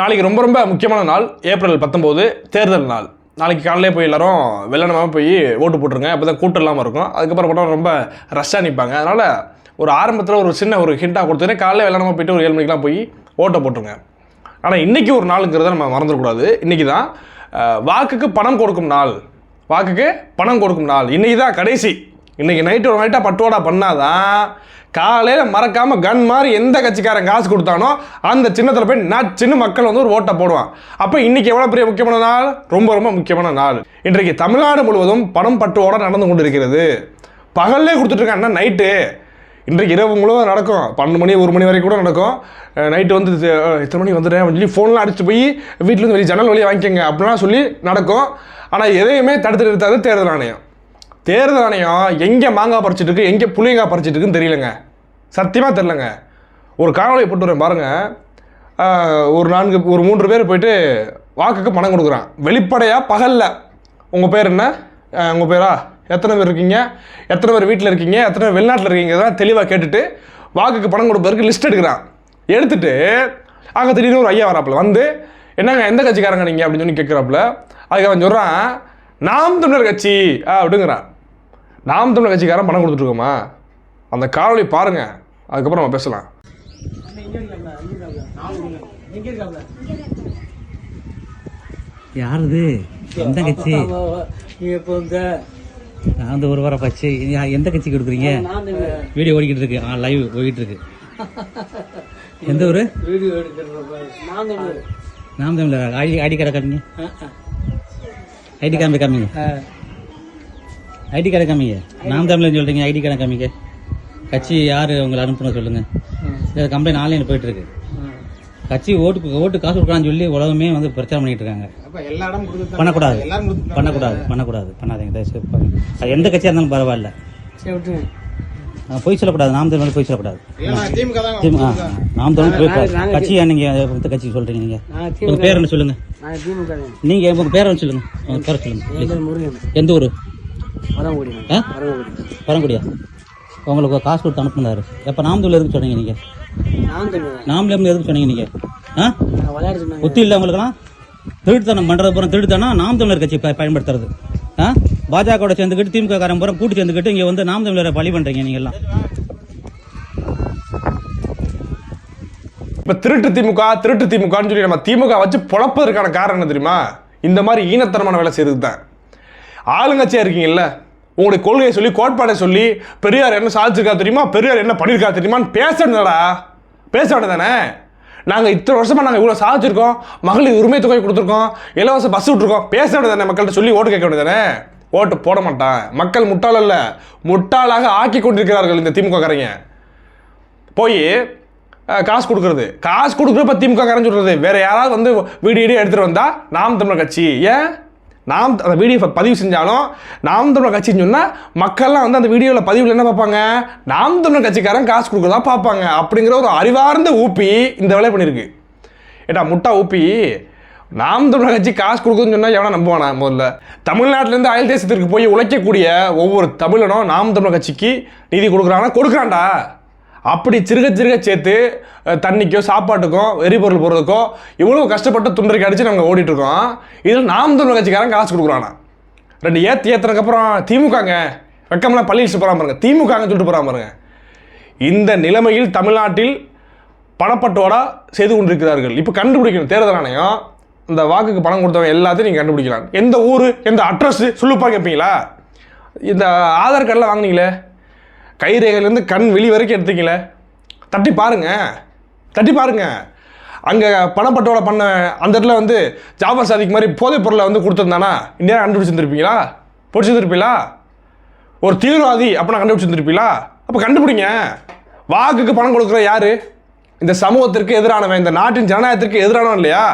நாளைக்கு ரொம்ப ரொம்ப முக்கியமான நாள் ஏப்ரல் பத்தொம்போது தேர்தல் நாள். நாளைக்கு காலையிலே போய் எல்லாரும் வெள்ளனமாக போய் ஓட்டு போட்டுருங்க. அப்போ தான் கூட்டம் இல்லாமல் இருக்கும். அதுக்கப்புறம் படம் ரொம்ப ரஷ்ஷாக நிற்பாங்க அதனால் ஒரு ஆரம்பத்தில் ஒரு சின்ன ஒரு ஹிண்ட்டாக கொடுத்துட்டு காலையில் வெள்ளனமாக போயிட்டு ஒரு ஏழு மணிக்கெலாம் போய் ஓட்டை போட்டுருங்க. ஆனால் இன்றைக்கி ஒரு நாளுங்கிறத நம்ம மறந்துடக்கூடாது. இன்றைக்கி தான் வாக்குக்கு பணம் கொடுக்கும் நாள். வாக்குக்கு பணம் கொடுக்கும் நாள். இன்றைக்கி தான் கடைசி. இன்றைக்கி நைட்டு ஒரு நைட்டாக பட்டுவாடா பண்ணாதான் காலையில் மறக்காமல் கன் மாதிரி எந்த கட்சிக்காரன் காசு கொடுத்தானோ அந்த சின்னத்தில் போய் நான் சின்ன மக்கள் வந்து ஒரு ஓட்டை போடுவான். அப்போ இன்றைக்கி எவ்வளோ பெரிய முக்கியமான நாள்? ரொம்ப ரொம்ப முக்கியமான நாள். இன்றைக்கு தமிழ்நாடு முழுவதும் பணம் பட்டுவோட நடந்து கொண்டு இருக்கிறது பகல்லே கொடுத்துட்ருக்காங்கன்னா நைட்டு இன்றைக்கு இரவு முழுவதும் நடக்கும். பன்னெண்டு மணி ஒரு மணி வரைக்கும் கூட நடக்கும். நைட்டு வந்து எத்தனை இத்தனை மணி வந்துடுறேன் சொல்லி ஃபோன்லாம் அடிச்சு போய் வீட்டிலேருந்து வெளியே ஜன்னல் வழியாக வாங்கிக்கோங்க. அப்படின்லாம் சொல்லி நடக்கும். ஆனால் எதையுமே தடுத்து நிறுத்தாது தேர்தல் ஆணையம். தேர்தல் ஆணையம் எங்கே மாங்காய் பறிச்சிட்டு இருக்கு எங்கே புளியங்காய் பறிச்சிட்டு இருக்குன்னு தெரியலங்க. சத்தியமாக தெரிலங்க ஒரு காணொலியை போட்டு வரேன் பாருங்கள் ஒரு நான்கு ஒரு மூன்று பேர் போயிட்டு வாக்குக்கு பணம் கொடுக்குறான். வெளிப்படையாக பகலில். உங்கள் பேர் என்ன? உங்கள் பேரா? எத்தனை பேர் இருக்கீங்க? எத்தனை பேர் வீட்டில் இருக்கீங்க? எத்தனை பேர் வெளிநாட்டில் இருக்கீங்க? தெளிவாக கேட்டுட்டு வாக்குக்கு பணம் கொடுப்பதற்கு லிஸ்ட் எடுக்கிறான். எடுத்துட்டு அங்கே திடீர்னு ஒரு ஐயா வராப்புல. வந்து என்னங்க எந்த கட்சிக்காரங்க நீங்கள் அப்படின்னு சொல்லி கேட்குறாப்புல அதுக்கு அவன் சொல்கிறான் நாம் தமிழர் கட்சி ஆ அப்படிங்கிறான். நாம் தமிழர் கட்சிக்காரன் பணம் கொடுத்துட்ருக்கோமா? அந்த காணொளி பாருங்க. அதுக்கப்புறம் நம்ம பேசலாம். யாருது? எந்த கட்சி? நான் வந்து ஒரு வாரம் பச்சு. எந்த கட்சி கொடுக்குறீங்க? வீடியோ ஓடிக்கிட்டு இருக்கு ஆ லைவ் போயிட்டு இருக்கு எந்த ஊரு? நாம் தமிழர்? ஐடி ஐடி கார்டை காமிங்க ஐடி கார்டு காமிங்க ஐடி கார்டை காமிங்க. நாம் தமிழர் சொல்றீங்க ஐடி கார்டை காமிங்க. கட்சி யாரு உங்களை அனுப்புன சொல்லுங்க. கம்ப்ளைண்ட் ஆன்லைன் போயிட்டு இருக்கு கட்சி ஓட்டு ஓட்டு காசு கொடுக்கலாம்னு சொல்லி உலகமே வந்து பிரச்சாரம் பண்ணிட்டு இருக்காங்க. பண்ணக்கூடாது. பண்ணக்கூடாது பண்ணக்கூடாது. பண்ணாதீங்க தயவுசெய்து. அது எந்த கட்சியா இருந்தாலும் பரவாயில்ல. பொய் சொல்லக்கூடாது நாம் தமிழ் பொய் சொல்லக்கூடாது. நாம் தமிழ் பொய். கட்சியா நீங்க கட்சி சொல்றீங்க நீங்க? உங்க பேர் என்ன சொல்லுங்க. நீங்க உங்க பேர் சொல்லுங்க? பேரை சொல்லுங்க எந்த ஊரு? ஆ? பரங்குடியா உங்களுக்கு காசு கொடுத்து அனுப்புனாரு எப்ப நாம் தமிழ் எதுக்கு சொன்னீங்க நீங்க? நான் தமிழர் நாம் தமிழ் எதுக்கு சொன்னீங்க நீங்க? ஆ? புத்தி இல்லை உங்களுக்குலாம் திருட்டுத்தனம் பண்றது பூரா திருட்டுத்தனம். நாம் தமிழர் கட்சி பயன்படுத்துறது. ஆ? பாஜக சேர்ந்துக்கிட்டு திமுக காரன் பூரா கூட்டு சேர்ந்துக்கிட்டு இங்க வந்து நாம் தமிழரை பழி பண்றீங்க நீங்க எல்லாம் இப்போ திருட்டு திமுக திருட்டு திமுகன்னு சொல்லி நம்ம திமுக வச்சு பொழப்பதற்கான காரணம் என்ன தெரியுமா? இந்த மாதிரி ஈனத்தனமான வேலை செய்யறது தான். ஆளுங்கட்சியாக இருக்கீங்கல்ல உங்களுடைய கொள்கையை சொல்லி கோட்பாடை சொல்லி பெரியார் என்ன சாதிச்சிருக்கா தெரியுமா? பெரியார் என்ன பண்ணியிருக்கா தெரியுமான்னு பேசணுடா பேச வேண்டியதானே நாங்கள் இத்தனை வருஷமாக நாங்கள் இவ்வளோ சாதிச்சிருக்கோம் மகளிர் உரிமை தொகை கொடுத்துருக்கோம் இலவச பஸ் விட்ருக்கோம் பேச வேண்டியதானே மக்கள்கிட்ட சொல்லி ஓட்டு கேட்க வேண்டியதானே ஓட்டு போட மாட்டான். மக்கள் முட்டாள் அல்ல முட்டாளாக ஆக்கி கொண்டிருக்கிறார்கள் இந்த திமுகக்காரங்க போய் காசு கொடுக்குறது. காசு கொடுக்குறப்ப திமுக கரைஞ்சி விடுறது வேறு யாராவது வந்து வீடு வீடியோ எடுத்துகிட்டு வந்தால் நாம் தமிழர் கட்சி. ஏன்? நாம் அந்த வீடியோ பதிவு செஞ்சாலும் நாம் தமிழர் கட்சின்னு சொன்னால் மக்கள்லாம் வந்து அந்த வீடியோவில் பதிவில் என்ன பார்ப்பாங்க? நாம் தமிழர் கட்சிக்காரன் காசு கொடுக்குறதா பார்ப்பாங்க. அப்படிங்கிற ஒரு அறிவார்ந்த ஊப்பி இந்த வேலையை பண்ணியிருக்கு. ஏட்டா முட்டா ஊப்பி நாம் தமிழர் கட்சி காசு கொடுக்குதுன்னு சொன்னால் எவனா நம்புவானா முதல்ல? தமிழ்நாட்டிலேருந்து அயல் தேசத்திற்கு போய் உழைக்கக்கூடிய ஒவ்வொரு தமிழனும் நாம் தமிழர் கட்சிக்கு நிதி கொடுக்குறாங்கன்னா கொடுக்குறான்டா. அப்படி சிறுக சிறுக சேர்த்து தண்ணிக்கோ சாப்பாட்டுக்கும் எரிபொருள் போகிறதுக்கோ இவ்வளோ கஷ்டப்பட்டு துண்டரைக்கு அடித்து நாங்கள் ஓடிட்டுருக்கோம். இதில் நாம் தமிழ் கட்சிக்காரன் காசு கொடுக்குறானா? ரெண்டு ஏற்றி ஏற்றுனதுக்கப்புறம் திமுகங்க வெக்கமெல்லாம் பள்ளி வச்சு போகிறாம பாருங்க. திமுகன்னு சொல்லிட்டு போகிறாம பாருங்க. இந்த நிலைமையில் தமிழ்நாட்டில் பணப்பட்டோட செய்து கொண்டிருக்கிறார்கள். இப்போ கண்டுபிடிக்கணும். தேர்தல் ஆணையம் இந்த வாக்குக்கு பணம் கொடுத்தவங்க எல்லாத்தையும் நீங்கள் கண்டுபிடிக்கலாம். எந்த ஊர் எந்த அட்ரஸ் சொல்லுப்பா கேட்பீங்களா இந்த ஆதார் கார்டெலாம் வாங்குனீங்களே? கைரேகையிலேருந்து கண் வெளி வரைக்கும் எடுத்தீங்களே? தட்டி பாருங்க. தட்டி பாருங்க. அங்கே பணப்பட்டோட பண்ண அந்த இடத்துல வந்து ஜாபர் சாதிக்கு மாதிரி போதைப் பொருளை வந்து கொடுத்துருந்தானா? இந்தியா கண்டுபிடிச்சிருந்துருப்பீங்களா? பிடிச்சிருந்துருப்பீங்களா ஒரு தீவிரவாதி அப்படின்னா கண்டுபிடிச்சிருந்துருப்பீங்களா? அப்போ கண்டுபிடிங்க. வாக்குக்கு பணம் கொடுக்குற யார்? இந்த சமூகத்திற்கு எதிரானவன் இந்த நாட்டின் ஜனநாயகத்திற்கு எதிரானவன் இல்லையா?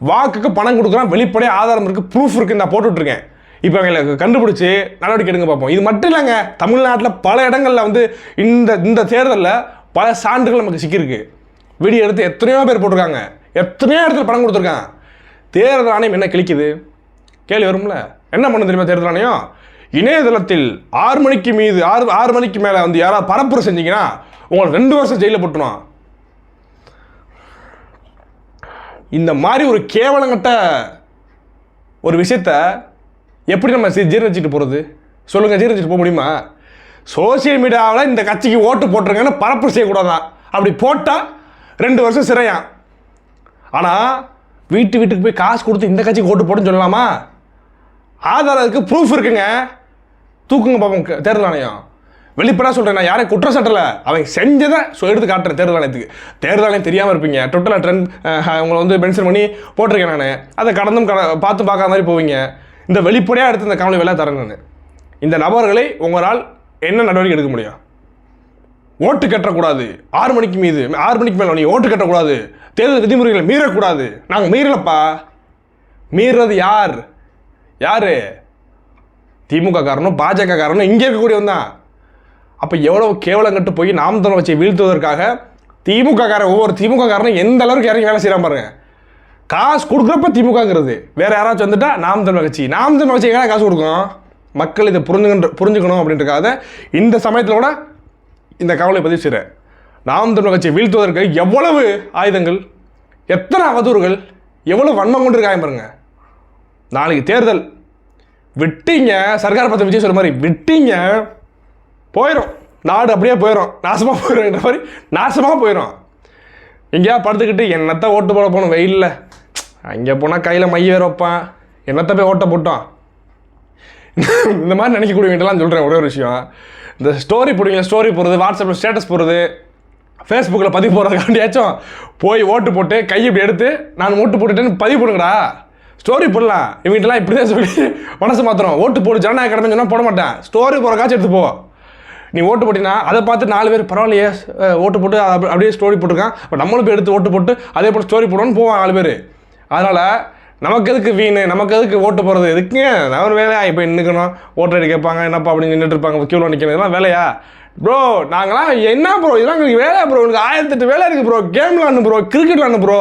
வாக்குக்கு பணம் கொடுக்குறான் வெளிப்படையாக ஆதாரம் இருக்குது ப்ரூஃப் இருக்குது நான் போட்டு விட்ருக்கேன் இப்போ அவங்களை கண்டுபிடிச்சி நடவடிக்கை எடுங்க பார்ப்போம். இது மட்டும் இல்லைங்க தமிழ்நாட்டில் பல இடங்களில் வந்து இந்த இந்த தேர்தலில் பல சான்றுகள் நமக்கு சிக்கியிருக்கு. வீடியோ எடுத்து எத்தனையோ பேர் போட்டிருக்காங்க. எத்தனையோ இடத்துல பணம் கொடுத்துருக்கான் தேர்தல் ஆணையம் என்ன கிழிக்குது? கேள்வி வரும்ல. என்ன பண்ண தெரியுமா தேர்தல் ஆணையம்? இணையதளத்தில் ஆறு மணிக்கு மீது ஆறு ஆறு மணிக்கு மேலே வந்து யாராவது பரப்புரை செஞ்சீங்கன்னா உங்களை ரெண்டு வருஷம் ஜெயிலில் போட்டுணும் இந்த மாதிரி ஒரு கேவலங்கட்ட ஒரு விஷயத்த எப்படி நம்ம ஜீரணிச்சிட்டு ஜீரணிச்சுட்டு போகிறது சொல்லுங்கள் ஜீரணிச்சுட்டு போக முடியுமா? சோஷியல் மீடியாவில் இந்த கட்சிக்கு ஓட்டு போட்டிருங்கன்னு பரப்பு செய்யக்கூடாதான் அப்படி போட்டால் ரெண்டு வருஷம் சிறையான் ஆனால் வீட்டு வீட்டுக்கு போய் காசு கொடுத்து இந்த கட்சிக்கு ஓட்டு போட்டுன்னு சொல்லலாமா? ஆதாரம் இருக்குது ப்ரூஃப் இருக்குங்க. தூக்குங்க பாப்போம் க- தேர்தல் ஆணையம். சொல்கிறேன் நான் யாரையும் குற்றம் சட்டலை. அவன் செஞ்சதை ஸோ எடுத்து காட்டுறேன் தேர்தல் ஆணையத்துக்கு. தேர்தல் ஆணையம் தெரியாமல் இருப்பீங்க. ட்விட்டரில் ட்ரெண்ட் உங்களை வந்து மென்ஷன் பண்ணி போட்டிருக்கேன் நான். அதை கடந்தும் கட பார்த்து பார்க்காத மாதிரி போவீங்க. இந்த வெளிப்படையாக எடுத்து இந்த கவலை வேலை தரேன் இந்த நபர்களை உங்களால் என்ன நடவடிக்கை எடுக்க முடியும்? ஓட்டு கட்டக்கூடாது. ஆறு மணிக்கு மீது ஆறு மணிக்கு மேலே நீ ஓட்டு கட்டக்கூடாது. தேர்தல் விதிமுறைகளை மீறக்கூடாது. நாங்கள் மீறலப்பா. மீறது யார்? யார்? திமுக காரனும் பாஜக காரனும் இங்கே இருக்கக்கூடியவன் தான். அப்போ எவ்வளோ கேவலம் கட்டு போய் நாம் வச்சு வீழ்த்துவதற்காக திமுக காரன் ஒவ்வொரு திமுக காரனும் எந்த அளவுக்கு இறங்கி வேலை செய்கிறான் பாருங்கள் காசு கொடுக்குறப்ப திமுகங்கிறது. வேறு யாராச்சும் வந்துட்டா நாம் தமிழ் கட்சி. நாம் தமிழ் கட்சி எங்கே காசு கொடுக்கும்? மக்கள் இதை புரிஞ்சுக்கின்ற புரிஞ்சுக்கணும் அப்படின்றக்காக இந்த சமயத்தில் கூட இந்த கவலை பதிவு செய்கிறேன் நாம் தமிழ் கட்சியை வீழ்த்துவதற்கு எவ்வளவு ஆயுதங்கள் எத்தனை அவதூறுகள் எவ்வளவு வன்மம் கொண்டு இருக்காங்க பாருங்க. நாளைக்கு தேர்தல். விட்டீங்க சர்க்கார் பத்த விஜய் சொல்கிற மாதிரி விட்டீங்க போயிடும் நாடு அப்படியே போயிடும் நாசமாக போயிடும்ன்ற மாதிரி நாசமாக போயிடும் எங்கேயா படுத்துக்கிட்டு என்னத்த ஓட்டு போட போகணும்? வெயிலில். அங்கே போனால் கையில் மைய வேற வைப்பான். என்னத்தை போய் ஓட்ட போட்டோம் இந்த மாதிரி நினைக்கக்கூடியவங்கள்ட்டலாம் சொல்கிறேன் ஒரே ஒரு விஷயம். இந்த ஸ்டோரி போடுவீங்க ஸ்டோரி போடுறது வாட்ஸ்அப்பில் ஸ்டேட்டஸ் போடுறது ஃபேஸ்புக்கில் பதிவு போடுறதுக்காண்டியாச்சும் போய் ஓட்டு போட்டு கையை இப்படி எடுத்து நான் ஓட்டு போட்டுட்டேன்னு பதிவு போடுங்கடா. ஸ்டோரி போடலாம். இவங்ககிட்டலாம் இப்படி தான் சொல்லி மனசு மாத்திரம் ஓட்டு போடு ஜனநாயக கடமை சொன்னால் போட மாட்டேன். ஸ்டோரி போடுறக்காச்சும் எடுத்து போவோம் நீ ஓட்டு போட்டினா அதை பார்த்து நாலு பேர் பரவாயில்லையே ஓட்டு போட்டு அப்படியே ஸ்டோரி போட்டிருக்கான். இப்போ நம்மளும் போய் எடுத்து ஓட்டு போட்டு அதே போல் ஸ்டோரி போடுவோன்னு போவான் நாலு பேர். அதனால் நமக்கு எதுக்கு வீணு? நமக்கு எதுக்கு ஓட்டு போகிறது எதுக்குங்க நான் ஒரு வேலையா? இப்போ நின்றுக்கணும் ஓட்டு அடி கேட்பாங்க என்னப்பா அப்படின்னு நின்றுட்டு இருப்பாங்க. க்யூவில் நிற்கணும் இதெல்லாம் வேலையா? ப்ரோ நாங்களாம் என்ன ப்ரோ இதெல்லாம் எங்களுக்கு வேலையா ப்ரோ எனக்கு ஆயிரத்தெட்டு வேலை இருக்குது ப்ரோ கேம் விளாண்டு ப்ரோ கிரிக்கெட் விளாண்டு ப்ரோ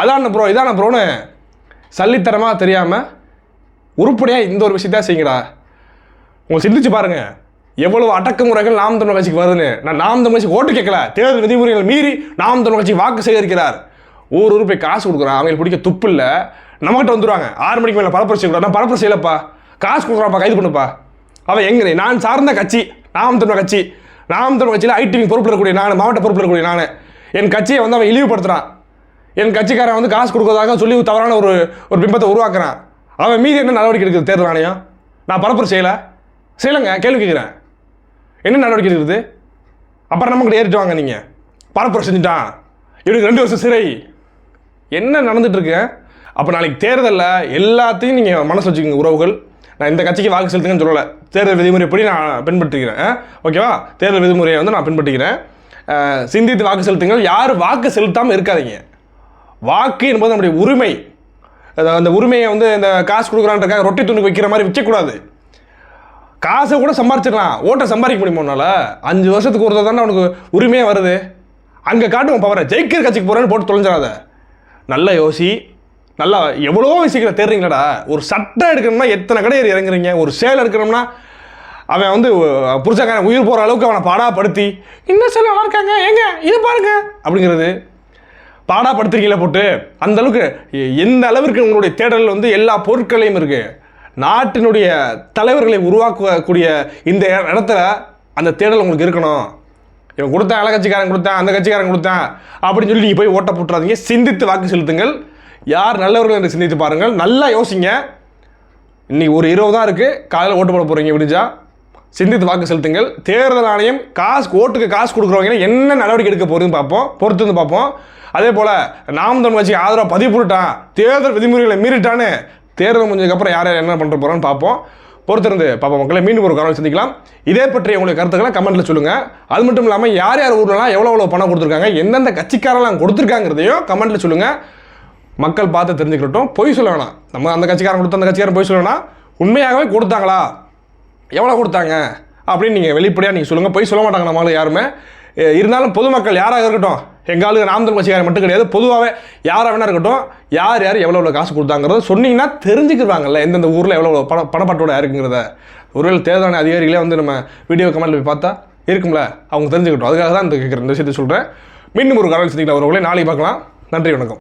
அதான் ப்ரோ இதான ப்ரோன்னு சல்லித்தரமாக தெரியாமல் உருப்படியாக இந்த ஒரு விஷயத்தான் செய்யுங்கடா. உங்களை சிந்திச்சு பாருங்கள் எவ்வளவு அடக்குமுறைகள் நாம் தமிழ் கட்சிக்கு வருதுன்னு? நான் நாம் தமிழ் கட்சிக்கு ஓட்டு கேட்கல. தேர்தல் விதிமுறைகள் மீறி நாம் தமிழ் கட்சி வாக்கு சேகரிக்கிறார். ஊர் ஊர் போய் காசு கொடுக்குறான். அவங்களுக்கு பிடிக்க துப்பு இல்லை. நம்மகிட்ட வந்துருவாங்க. ஆறு மணிக்கு மேலே பரப்புரை செய்யக்கூடாது. நான் பரப்புரை செய்யலப்பா. காசு கொடுக்குறாப்பா கைது பண்ணுப்பா. அவன் எங்கே நான் சார்ந்த கட்சி. நாம் தமிழ் கட்சி. நாம் தமிழ் கட்சியில் ஐடி பொறுப்பில் இருக்கக்கூடிய நான் மாவட்ட பொறுப்பில் இருக்கக்கூடிய நான். என் கட்சியை வந்து அவன் இழிவுபடுத்துறான். என் கட்சிக்காரன் வந்து காசு கொடுக்கறதாக சொல்லி தவறான ஒரு ஒரு பிம்பத்தை உருவாக்குறான். அவன் மீது என்ன நடவடிக்கை எடுக்குது? தேர்தல் ஆணையம்? நான் பரப்புரை செய்யலை. செய்யலைங்க கேள்வி கேட்குறேன். என்ன நடவடிக்கை இருக்குது அப்புறம் நமக்கு ஏறிட்டு வாங்க நீங்கள் பரப்புரை செஞ்சுட்டான். இவனுக்கு ரெண்டு வருஷம் சிறை. என்ன நடந்துட்டுருக்கு அப்போ நாளைக்கு தேர்தலில் எல்லாத்தையும் நீங்கள் மனசு வச்சுக்கோங்க உறவுகள். நான் இந்த கட்சிக்கு வாக்கு செலுத்துங்கன்னு சொல்லலை. தேர்தல் விதிமுறைப்படி நான் பின்பற்றுகிறேன். ஓகேவா? தேர்தல் விதிமுறையை வந்து நான் பின்பற்றுகிறேன். சிந்தித்து வாக்கு செலுத்துங்கள். யார் வாக்கு செலுத்தாமல் இருக்காதீங்க. வாக்கு என்பது நம்முடைய உரிமை. அந்த உரிமையை வந்து இந்த காசு கொடுக்குறான்றக்காக ரொட்டி துணி வைக்கிற மாதிரி விற்கக்கூடாது. காசை கூட சம்பாரிச்சிடலாம். ஓட்டை சம்பாதிக்க முடியுமா உன்னால? அஞ்சு வருஷத்துக்கு ஒரு தானே உனக்கு உரிமையே வருது. அங்கே காட்டுவோம் பவரை ஜெயிக்கிற கட்சிக்கு போகிறேன்னு போட்டு தொலைஞ்சிடாத. நல்லா யோசி. நல்லா எவ்வளோ விஷயங்களை தெரியுங்களடா ஒரு சட்டை எடுக்கணும்னா எத்தனை கடையில் இறங்குறீங்க? ஒரு சேலை எடுக்கணும்னா அவன் வந்து புருஷக்காரன் உயிர் போகிற அளவுக்கு அவனை பாடாப்படுத்தி இன்னும் சேலை நல்லா இருக்காங்க. ஏங்க இது பாருங்க. அப்படிங்கிறது. பாடாப்படுத்துறீங்களே போட்டு அந்த அளவுக்கு எ- எந்த அளவிற்கு உங்களுடைய தேடல் வந்து எல்லா பொருட்களையும் இருக்குது நாட்டினுடைய தலைவர்களை உருவாக்கக்கூடிய இந்த இடத்துல அந்த தேடல் உங்களுக்கு இருக்கணும். இவன் கொடுத்தான் இல கட்சிக்காரன் கொடுத்தான் அந்த கட்சிக்காரன் கொடுத்தான் அப்படின்னு சொல்லி நீங்கள் போய் ஓட்ட போட்டுறாதீங்க. சிந்தித்து வாக்கு செலுத்துங்கள். யார் நல்லவர்கள் என்று சிந்தித்து பாருங்கள். நல்லா யோசிங்க. இன்னைக்கு ஒரு இருபது தான் இருக்குது காலையில் ஓட்டு போட போகிறீங்க விடிஞ்சா. சிந்தித்து வாக்கு செலுத்துங்கள். தேர்தல் ஆணையம் காசு ஓட்டுக்கு காசு கொடுக்குறவங்க என்ன நடவடிக்கை எடுக்க போகுதுன்னு பார்ப்போம். பொறுத்து வந்து பார்ப்போம். அதே போல் நாம் தமிழ் கட்சிக்கு ஆதரவாக பதிவு போட்டுட்டான் தேர்தல் விதிமுறைகளை மீறிட்டான்னு தேர்தல் முடிஞ்சதுக்கப்புறம் யார் யார் என்ன பண்ணுற போகிறோன்னு பார்ப்போம். பொறுத்திருந்து பார்ப்போம் மக்களை மீண்டும் ஒரு காரணம் சந்திக்கலாம். இதே பற்றி உங்களுக்கு கருத்துக்களை கமெண்ட்டில் சொல்லுங்கள் அது மட்டும் இல்லாமல் யார் யார் ஊர்லலாம் எவ்வளோ எவ்வளோ பணம் கொடுத்துருக்காங்க எந்தெந்த கட்சிக்காரெல்லாம் கொடுத்துருக்காங்கிறதையும் கமெண்ட்டில் சொல்லுங்கள் மக்கள் பார்த்து தெரிஞ்சுக்கிட்டோம். பொய் சொல்ல வேணாம். நம்ம அந்த கட்சிக்காரன் கொடுத்த அந்த கட்சிக்காரன் பொய் சொல்ல வேணாம். உண்மையாகவே கொடுத்தாங்களா? எவ்வளோ கொடுத்தாங்க? அப்படின்னு நீங்கள் வெளிப்படையாக நீங்கள் சொல்லுங்கள் பொய் சொல்ல மாட்டாங்க நம்மளால யாருமே. இருந்தாலும் பொதுமக்கள் யாராக இருக்கட்டும் எங்கள் ஆளுங்க நாம் கட்சிக்காரன் மட்டும் கிடையாது. பொதுவாகவே யாராக வேணா இருக்கட்டும் யார் யார் எவ்வளோ எவ்வளோ காசு கொடுத்தாங்கிறத சொன்னீங்கன்னா தெரிஞ்சுக்கிடுவாங்கல்ல எந்தெந்த ஊரில் எவ்வளோ எவ்வளோ பண பணப்பட்டோட இருக்குங்கிறத. ஒருவேளை தேர்தலான அதிகாரிகளே வந்து நம்ம வீடியோ கமெண்ட்ல போய் பார்த்தா இருக்கும்ல. அவங்க தெரிஞ்சுக்கிட்டோம். அதுக்காக தான் இந்த கேட்குற இந்த விஷயத்தை சொல்கிறேன் மீண்டும் ஒரு காரணம் சந்திக்கலாம். ஒருவர்களே நாளைக்கு பார்க்கலாம். நன்றி வணக்கம்.